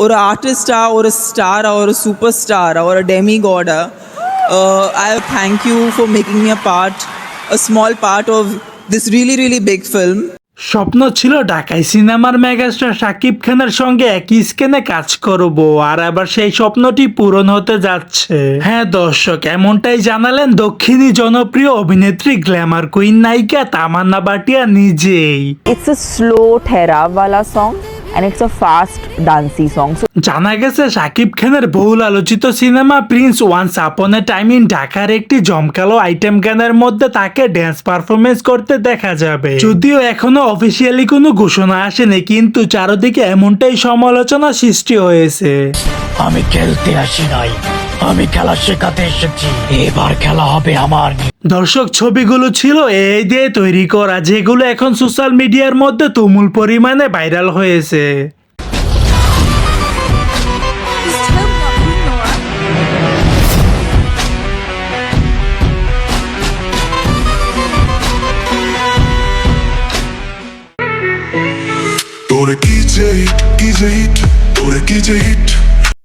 or an artist or a star or a superstar or a demigod, uh, I thank you for making me a part, a small part of this really, really big film. স্বপ্ন ছিল ঢাকায় সিনেমার megastar Shakib খানের সঙ্গে একই স্কেনে কাজ করব আর আবার সেই স্বপ্নটি পূরণ হতে যাচ্ছে। হ্যাঁ দর্শক এমনটাই জানালেন দক্ষিণী জনপ্রিয় অভিনেত্রী গ্ল্যামার কুইন নায়িকা তামান্না বাটিয়া নিজেই। It's a slow থেরাওয়ালা song it's a fast dancey song. So জানা গেছে শাকিব খানের বহুল আলোচিত cinema Prince once upon A time in ঢাকার একটি জমকালো আইটেম গানের মধ্যে তাকে ড্যান্স পারফরমেন্স করতে দেখা যাবে। যদিও এখনও অফিসিয়ালি কোনো ঘোষণা আসেনি কিন্তু চারদিকে এমনটাই সমালোচনা সৃষ্টি হয়েছে। আমি খেলতে আসি নাই। আমি খেলা শেখাতে এসেছি। এবার খেলা হবে আমার। দর্শক ছবিগুলো ছিল এই দিয়ে তৈরি করা যেগুলো এখন সোশ্যাল মিডিয়ার মধ্যে তুমুল পরিমাণে ভাইরাল হয়েছে। তোরে কি যে কি যে হিট তোরে কি যে হিট?